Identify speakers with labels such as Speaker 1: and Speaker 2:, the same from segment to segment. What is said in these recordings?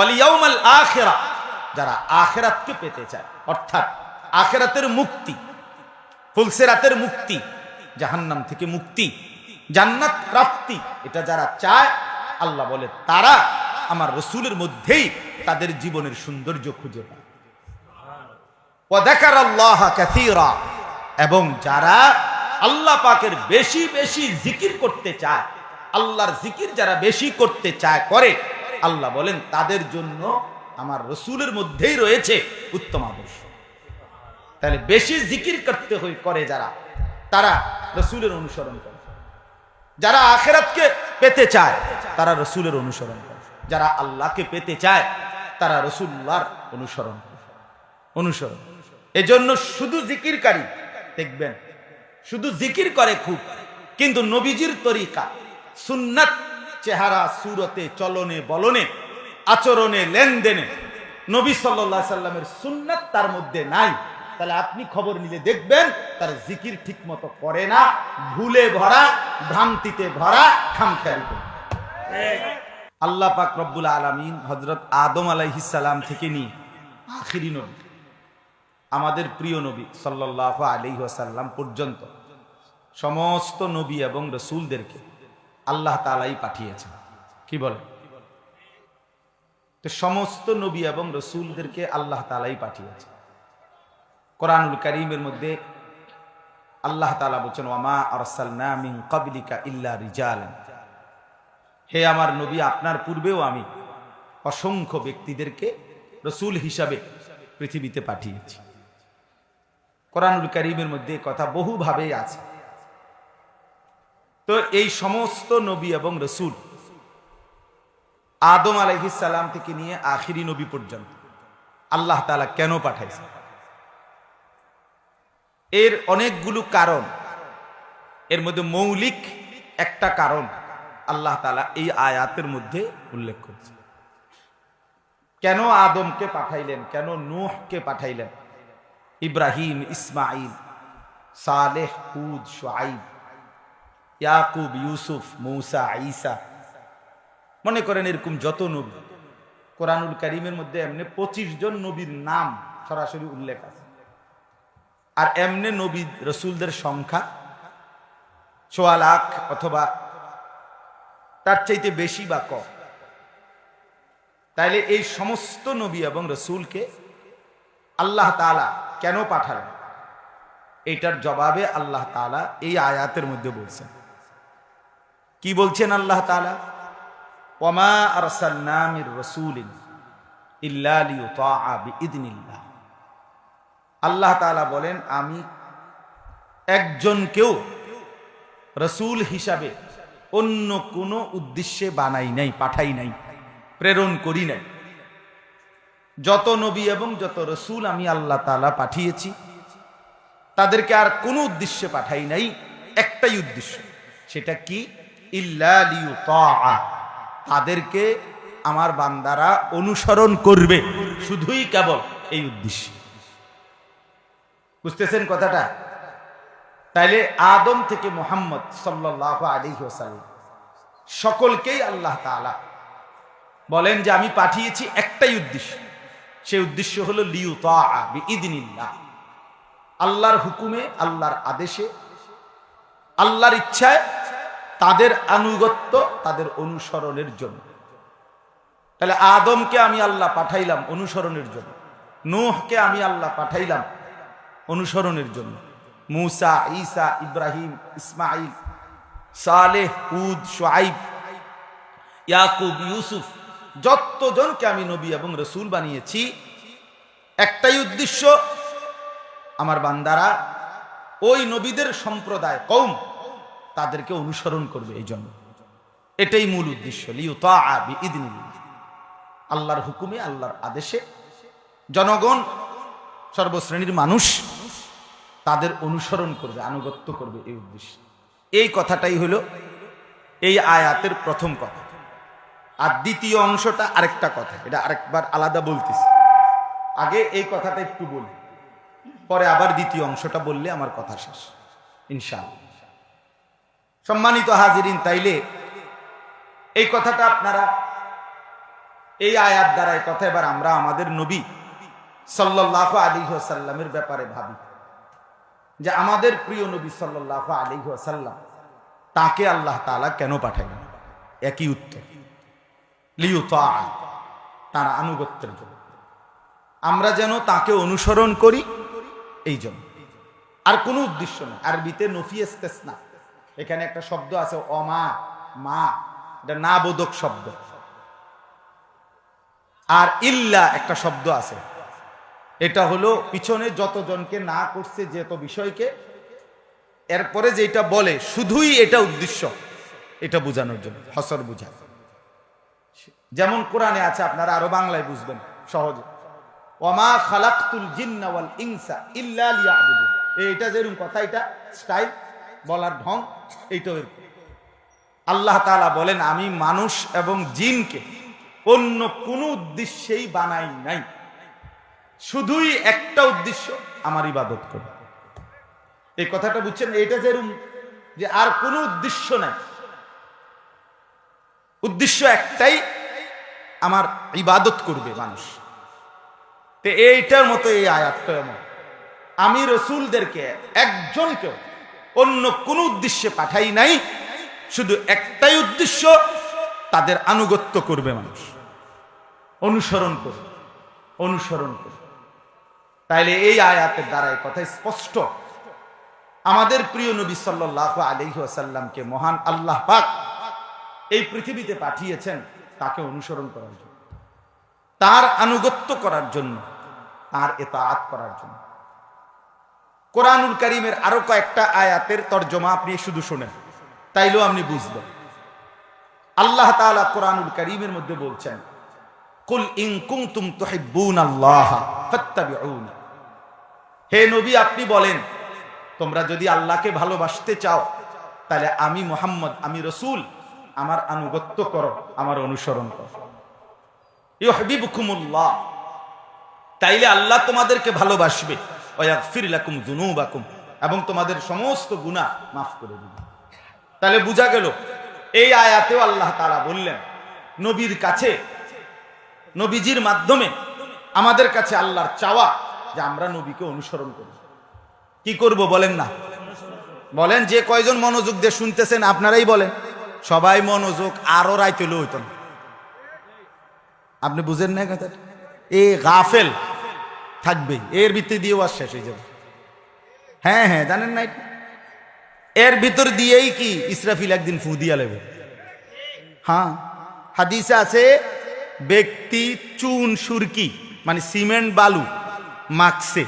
Speaker 1: ওয়ালিয়াউমাল আখিরা। যারা আখেরাতকে পেতে চায়, অর্থাৎ আখেরাতের মুক্তি, ফুলসেরাতের মুক্তি, জাহান্নাম থেকে মুক্তি, জান্নাত প্রাপ্তি, এটা যারা চায়, আল্লাহ বলে, তারা আমার রসুলের মধ্যেই তাদের জীবনের সৌন্দর্য খুঁজে পায়। ওয়াদাকার আল্লাহ কাসীরা। এবং যারা আল্লাহ পাকের বেশি বেশি জিকির করতে চায়, আল্লাহর জিকির যারা বেশি করতে চায়, করে আল্লাহ বলেন, তাদের জন্য আমার রসুলের মধ্যেই রয়েছে উত্তম আদর্শ। তাহলে বেশি জিকির করতে হই করে যারা, তারা রসুলের অনুসরণ করে। যারা আখেরাতকে পেতে চায়, তারা রসুলের অনুসরণ করে। যারা আল্লাহকে পেতে চায়, তারা রসুল্লাহর অনুসরণ অনুসরণ। এজন্য শুধু জিকিরকারী, দেখবেন, শুধু জিকির করে খুব, কিন্তু নবীজির তরিকা, সুন্নাত চেহারা, সুরতে, চলনে, বলনে, আচরণে, লেনদেনে। নবী সাল্লাহ সাল্লামের সুন্নাত তার মধ্যে নাই। তাহলে আপনি খবর নিলে দেখবেন, তার জিকির ঠিক মতো করে না, ভুলে ভরা, ভ্রান্তিতে ভরা খামখেয়ালি করে। আল্লাহ পাক রব্বুল আলমিন হজরত আদম আলাইহিসাল্লাম থেকে নিয়ে আখিরি নবী, আমাদের প্রিয় নবী সাল্লাহ আলি ওয়াসাল্লাম পর্যন্ত সমস্ত নবী এবং রসুলদেরকে আল্লাহ তালাই পাঠিয়েছেন। কি বলে? তো সমস্ত নবী এবং রসুলদেরকে আল্লাহ তালাই পাঠিয়েছে কোরআনুল করিমের মধ্যে আল্লাহ তালা বলছেন, ওয়ামা আরসালনা মিন কাবলিকা ইল্লা রিজাল হে আমার নবী, আপনার পূর্বেও আমি অসংখ্য ব্যক্তিদেরকে রসুল হিসাবে পৃথিবীতে পাঠিয়েছি। কোরআনুল করিমের মধ্যে কথা বহুভাবে আছে। তো এই সমস্ত নবী এবং রসুল আদম আলহিসাল্লাম থেকে নিয়ে আখিরি নবী পর্যন্ত আল্লাহ তালা কেন পাঠাইছে এর অনেকগুলো কারণ, এর মধ্যে মৌলিক একটা কারণ আল্লাহ তালা এই আয়াতের মধ্যে উল্লেখ করছে কেন আদমকে পাঠাইলেন? কেন নুহকে পাঠাইলেন? ইব্রাহিম ইসমাইল সালেহ, হুদ সোয়াইব ইয়াকুব, ইউসুফ, মৌসা, ঈসা। মনে করেন এরকম যত নবী। কোরআনুল করিমের মধ্যে এমনি পঁচিশ জন নবীর নাম সরাসরি উল্লেখ আছে। আর এমনি নবী রসুলদের সংখ্যা সোয়া লাখ অথবা তার চাইতে বেশি বা কম। তাইলে এই সমস্ত নবী এবং রসুলকে আল্লাহ তালা কেন পাঠালেন? এটার জবাবে আল্লাহ তালা এই আয়াতের মধ্যে বলছেন। কি বলছেন আল্লাহ ওমা আল্লাহ বলেন, আমি একজনকেও রসুল হিসাবে অন্য কোনো উদ্দেশ্যে বানাই নাই, পাঠাই নাই, প্রেরণ করি নাই। যত নবী এবং যত রসুল আমি আল্লাহ তালা পাঠিয়েছি, তাদেরকে আর কোনো উদ্দেশ্যে পাঠাই নাই, একটাই উদ্দেশ্য, সেটা কি? তাদেরকে আমার বান্দারা অনুসরণ করবে। শুধুই কেবল এই উদ্দেশ্য। বুঝতেছেন কথাটা? তাইলে আদম থেকে মোহাম্মদ সাল্লাহ আলী ওসাল্লাম সকলকেই আল্লাহ তালা বলেন যে আমি পাঠিয়েছি একটাই উদ্দেশ্য। সেই উদ্দেশ্য হলো লিউ ইদিনিল্লাহ আল্লাহর হুকুমে, আল্লাহর আদেশে, আল্লাহর ইচ্ছায় তাদের আনুগত্য, তাদের অনুসরণের জন্য। তাহলে আদমকে আমি আল্লাহ পাঠাইলাম অনুসরণের জন্য। নোহকে আমি আল্লাহ পাঠাইলাম অনুসরণের জন্য। মুসা, ঈসা, ইব্রাহিম ইসমাইল সালেহ উদ সোয়াইব ইয়াকুব, ইউসুফ, যতজনকে আমি নবী এবং রসুল বানিয়েছি, একটাই উদ্দেশ্য, আমার বান্দারা, ওই নবীদের সম্প্রদায় কৌম তাদেরকে অনুসরণ করবে এই জন্য। এটাই মূল উদ্দেশ্য। আল্লাহর হুকুমে, আল্লাহর আদেশে জনগণ, সর্বশ্রেণীর মানুষ তাদের অনুসরণ করবে, আনুগত্য করবে এই উদ্দেশ্যে। এই কথাটাই হলো এই আয়াতের প্রথম কথা। আর দ্বিতীয় অংশটা আরেকটা কথা, এটা আরেকবার আলাদা বলতেছি। আগে এই কথাটা একটু বলি, পরে আবার দ্বিতীয় অংশটা বললে আমার কথা শেষ, ইনশাআল্লাহ। সম্মানিত হাজিরিন, তাইলে এই কথাটা আপনারা এই আয়াত দ্বারা এই কথা এবার আমরা আমাদের নবী সাল্লাহ আলী সাল্লামের ব্যাপারে ভাবি। যে আমাদের প্রিয় নবী সাল্লাহ আলী সাল্লাম তাকে আল্লাহ তাআলা কেন পাঠালেন একই উত্তর। লিউতা তার আনুগত্যের জন্য। আমরা যেন তাকে অনুসরণ করি, এই জন্য। আর কোনো উদ্দেশ্য না আরবিতে নফিয়েস্তেস না এখানে একটা শব্দ আছে অমা মা এটা না বোধক শব্দ। আর ইল্লা একটা শব্দ আছে। এটা হলো পিছনে যতজনকে না করছে যেত বিষয়কে, এরপরে যেটা বলে, শুধুই এটা উদ্দেশ্য, এটা বোঝানোর জন্য, হসর বুঝা। যেমন কোরআনে আছে, আপনারা আরও বাংলায় বুঝবেন, সহজে। ওমা খালাকতুল জিন্না ইনসা ইল্লা এইটা যেরকম কথা, এটা স্টাইল। বলার ঢং এইটা। আল্লাহ তাআলা বলেন, আমি মানুষ এবং জিনকে অন্য কোনো উদ্দেশ্যেই বানাই নাই। শুধুই একটা উদ্দেশ্য, আমার ইবাদত করে। এই কথাটা বুঝছেন? এটা যেরকম যে আর কোনো উদ্দেশ্য নাই। উদ্দেশ্য একটাই, আমার ইবাদত করবে মানুষ। তো এইটার মতো এই আয়াতটা এমন আমি রসুলদেরকে, একজনকেও অন্য কোনো উদ্দেশ্যে পাঠাই নাই। শুধু একটাই উদ্দেশ্য, তাদের আনুগত্য করবে মানুষ। অনুসরণ করবে অনুসরণ করবে। তাইলে এই আয়াতের দ্বারা কথা স্পষ্ট। আমাদের প্রিয় নবী সাল্লাহ আলহি আসাল্লামকে মহান আল্লাহ পাক এই পৃথিবীতে পাঠিয়েছেন তাকে অনুসরণ করার জন্য, তার আনুগত্য করার জন্য, তার এতাআত করার জন্য। কোরআনুল করিমের আরও কয়েকটা আয়াতের তর্জমা আপনি শুধু শোনেন, তাইলেও আপনি বুঝবেন। আল্লাহ তাআলা কোরআনুল করিমের মধ্যে বলছেন, কুল হে নবী, আপনি বলেন, তোমরা যদি আল্লাহকে ভালোবাসতে চাও, তাহলে আমি মোহাম্মদ, আমি রসুল, আমার আনুগত্য করো, আমার অনুসরণ করো। তাইলে আল্লাহ তোমাদেরকে ভালোবাসবে। এবং তোমাদের সমস্ত গুনাহ মাফ করে দিবে। তাহলে বোঝা গেল, এই আয়াতেও আল্লাহ তারা বললেন, নবীর কাছে, নবীজির মাধ্যমে আমাদের কাছে আল্লাহর চাওয়া যে আমরা নবীকে অনুসরণ করি। কি করব বলেন না? বলেন যে কয়জন মনোযোগ দিয়ে শুনতেছেন আপনারাই বলেন। সবাই মনোযোগ আরও রাইতে হইত না। আপনি বুঝেন না কথা এ গাফেল থাকবে। এর ভিতরে দিয়েও আর শেষ হয়ে যাবে। হ্যাঁ হ্যাঁ জানেন না? এর ভিতর দিয়েই কি ইসরাফিল একদিন ফু দিয়া লেবে? হ্যাঁ হাদিসে আছে, ব্যক্তি চুন, সুরকি মানে সিমেন্ট, বালু মাখছে।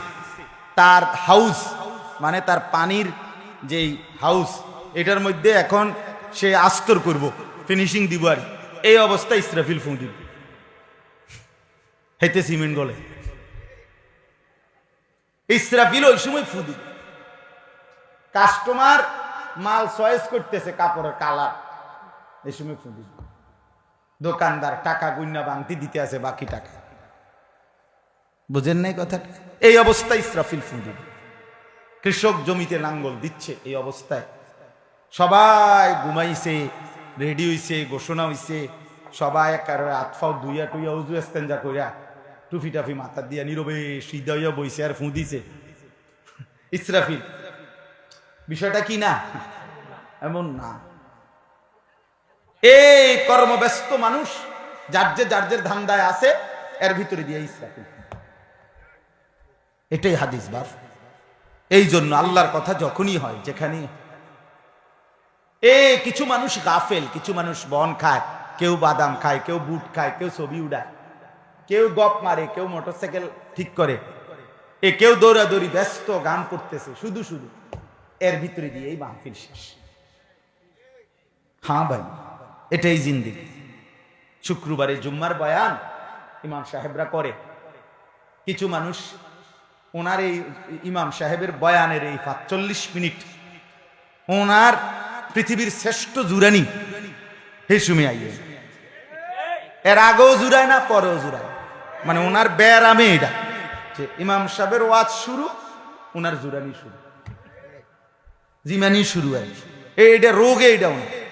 Speaker 1: তার হাউস মানে তার পানির যেই হাউস, এটার মধ্যে এখন সে আস্তর করব ফিনিশিং দিব আর এই অবস্থায় ইসরাফিল ফু দিব। হেতে সিমেন্ট গলে। ইসরাফিল ওই সময় ফু দিব। কাস্টমার মাল চয়েস করতেছে কাপড়ের কালার। এই সময় ফু দিব। দোকানদার টাকা গুন্না বাংতি দিতে আছে, বাকি টাকা। বুঝেন নাই কথাটা? এই অবস্থায় ইসরাফিল ফু দিব। কৃষক জমিতে লাঙ্গল দিচ্ছে, এই অবস্থায়। সবাই ঘুমাইছে, রেডি হইছে, ঘোষণা হইছে। সবাই কারও আতফাও দুইয়া টুইয়া উজু এস্তেঞ্জা কইরা টুফি টাফি মাথা দিয়া নীরবে সিদ্ধা বইছে আর ফু দিছে বিষয়টা কি না? এমন না। এই কর্মব্যস্ত মানুষ, যার যে যার যে ধান্দায় আছে, এর ভিতরে দিয়ে ইসরাফিল। এটাই হাদিস বাপ। এই জন্য আল্লাহর কথা যখনই হয় যেখানেই এ কিছু মানুষ গাফেল, কিছু মানুষ বন খায়, কেউ বাদাম খায়, কেউ বুট খায়, কেউ ছবি উড়ায়। কেউ গপ মারে, কেউ মোটরসাইকেল ঠিক করে। এ কেউ দৌড়াদৌড়ি ব্যস্ত, গান করতেছে, শুধু শুধু। এর ভিতরে দিয়েই মাহফিল শেষ। হ্যাঁ ভাই, এটাই জিন্দিগি। শুক্রবারে জুম্মার বয়ান ইমাম সাহেবরা করে। কিছু মানুষ ওনার এই ইমাম সাহেবের বয়ানের এই পাঁচচল্লিশ মিনিট, ওনার পৃথিবীর শ্রেষ্ঠ জুরানি হে সুমি আইয়ে। এর আগেও জুড়ায় না, পরেও জুড়ায়। মানে ওনার ব্যারামে এটা। যে ইমাম সাহেবের ওয়াজ শুরু ওনার জুরানি শুরু। জিমানি শুরু হয় এটা রোগে এটা ওনার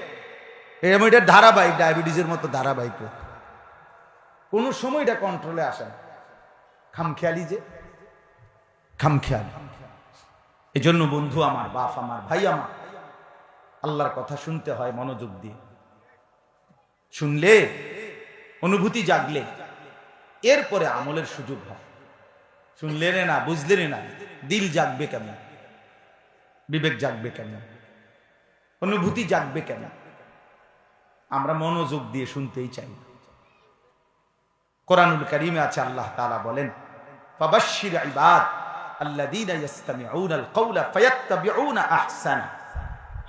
Speaker 1: এরকম এটা ধারাবাহিক, ডায়াবেটিসের মতো ধারাবাহিক। কোনো সময় এটা কন্ট্রোলে আসে না। খামখেয়ালি যে, খামখেয়ালি। এই জন্য বন্ধু আমার, বাপ আমার, ভাই আমার, আল্লাহর কথা শুনতে হয়, মনোযোগ দিয়ে। শুনলে, অনুভূতি জাগলে। এরপরে আমলের সুযোগ হয়। শুনলে রে না, বুঝলে রে না, দিল জাগবে কেমন? বিবেক জাগবে কেন অনুভূতি জাগবে কেন আমরা মনোযোগ দিয়ে শুনতেই চাই। কোরআনুল করিমে আছে, আল্লাহ তাআলা বলেন, ফাবাশশির ইবাদ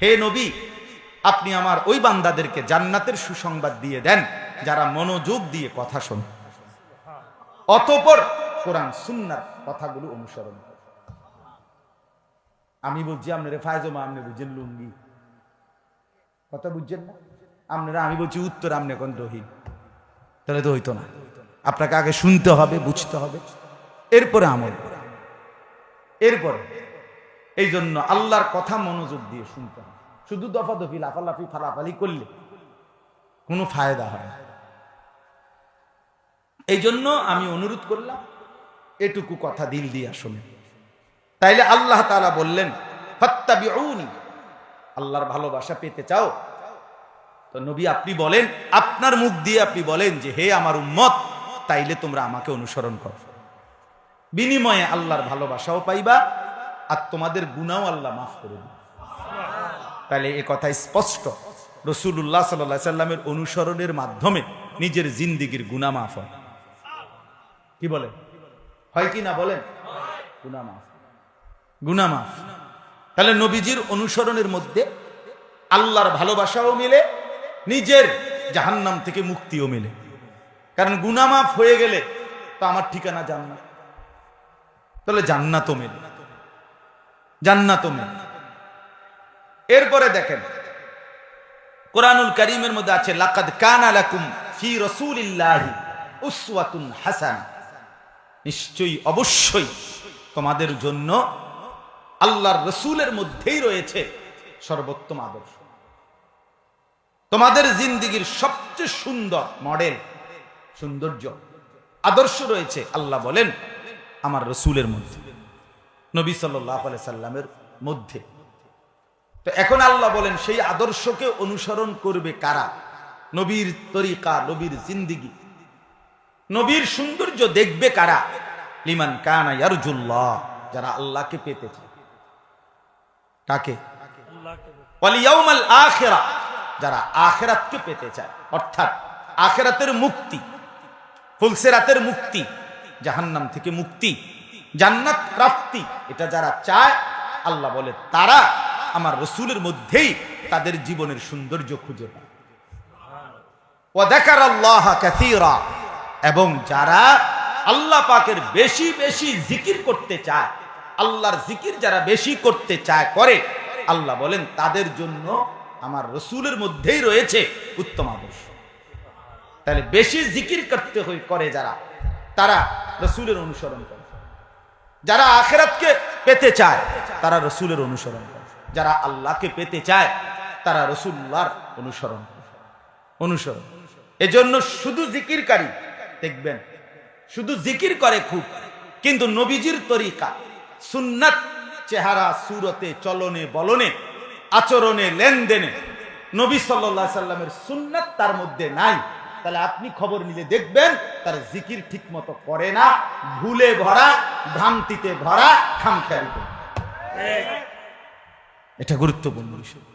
Speaker 1: হে নবী, আপনি আমার ওই বান্দাদেরকে জান্নাতের সুসংবাদ দিয়ে দেন, যারা মনোযোগ দিয়ে কথা শোনে। অতঃপর কোরআন, সুন্নার কথাগুলো অনুসরণ করে। আমি বলছি আপনারা ফায়জমা আপনি বুঝছেন লুঙ্গি। কথা বুঝছেন না? আপনারা আমি বলছি, উত্তর আপনি এখন রহিম তাহলে তো হইতো না। আপনাকে আগে শুনতে হবে, বুঝতে হবে। এরপরে আমল। এরপরে এই জন্য আল্লাহর কথা মনোযোগ দিয়ে শুনতে হবে। শুধু দফাদফি, লাফালাফি, ফালাফালি করলে কোনো ফায়দা হয় না। এই জন্য আমি অনুরোধ করলাম, এটুকু কথা দিল দিয়ে শোনেন তাইলে আল্লাহ তাআলা বললেন, ফাত্তাবিউনি, আল্লাহর ভালোবাসা পেতে চাও? তো নবী আপনি বলেন, আপনার মুখ দিয়ে আপনি বলেন যে, হে আমার উম্মত, তাইলে তোমরা আমাকে অনুসরণ করো। বিনিময়ে আল্লাহর ভালোবাসাও পাইবা, আর তোমাদের গুণাও আল্লাহ মাফ করে দিবে। তাহলে এ কথা স্পষ্ট। রসুল্লাহ সাল্লাহ সাল্লামের অনুসরণের মাধ্যমে নিজের জিন্দিগির গুণা মাফ হয়। কি বলে? হয় কি না বলেন? গুণা মাফ। গুণা মাফ। তাহলে নবীজির অনুসরণের মধ্যে আল্লাহর ভালোবাসাও মিলে, নিজের জাহান্নাম থেকে মুক্তিও মিলে। কারণ গুনামাফ হয়ে গেলে তো আমার ঠিকানা জান্নাত। তাহলে জান্নাতও মেলে। জান্নাতও মেলে। এরপরে দেখেন, কোরআনুল করিমের মধ্যে আছে, লাকাদ কানা লাকুম ফি রাসূলিল্লাহি উসওয়াতুন হাসানা। নিশ্চয়ই, অবশ্যই তোমাদের জন্য আল্লাহর রসুলের মধ্যেই রয়েছে সর্বোত্তম আদর্শ। তোমাদের জিন্দিগির সবচেয়ে সুন্দর মডেল, সৌন্দর্য, আদর্শ রয়েছে, আল্লাহ বলেন, আমার রসুলের মধ্যে, নবী সাল্লাহ সাল্লামের মধ্যে। তো এখন আল্লাহ বলেন, সেই আদর্শকে অনুসরণ করবে কারা? নবীর তরিকা, নবীর জিন্দিগি। নবীর সৌন্দর্য দেখবে কারা? লিমান কানা ইয়ারজুল্লাহ, যারা আল্লাহকে পেতে চায় কাকে? ওয়ালিয়াউমাল আখিরা, যারা আখেরাতকে পেতে চায়। অর্থাৎ আখেরাতের মুক্তি, ফুলসেরাতের মুক্তি, জাহান্নাম থেকে মুক্তি, জান্নাত প্রাপ্তি, এটা যারা চায়, আল্লাহ বলে, তারা আমার রসুলের মধ্যেই তাদের জীবনের সৌন্দর্য খুঁজে পায়। ওয়াদাকার আল্লাহ কাসীরা এবং যারা আল্লাহ পাকের বেশি বেশি জিকির করতে চায়, আল্লাহর জিকির যারা বেশি করতে চায়, করে, আল্লাহ বলেন, তাদের জন্য আমার রসুলের মধ্যেই রয়েছে উত্তম আদর্শ। তাহলে বেশি জিকির করতে হয়ে করে যারা, তারা রসুলের অনুসরণ করে। যারা আখেরাতকে পেতে চায়, তারা রসুলের অনুসরণ করে। যারা আল্লাহকে পেতে চায়, তারা রসুল্লাহর অনুসরণ অনুসরণ। এজন্য শুধু জিকিরকারী দেখবেন শুধু জিকির করে খুব কিন্তু নবীজির তরিকা সুন্নাত চেহারা সুরতে চলনে বলনে আচরণে লেনদেনে নবী সাল্লাহ সাল্লামের সুন্নাত তার মধ্যে নাই। তাহলে আপনি খবর নিলে দেখবেন তার জিকির ঠিক মতো করে না ভুলে ভরা ভ্রান্তিতে ভরা খামখেয়ালি। এটা গুরুত্বপূর্ণ বিষয়।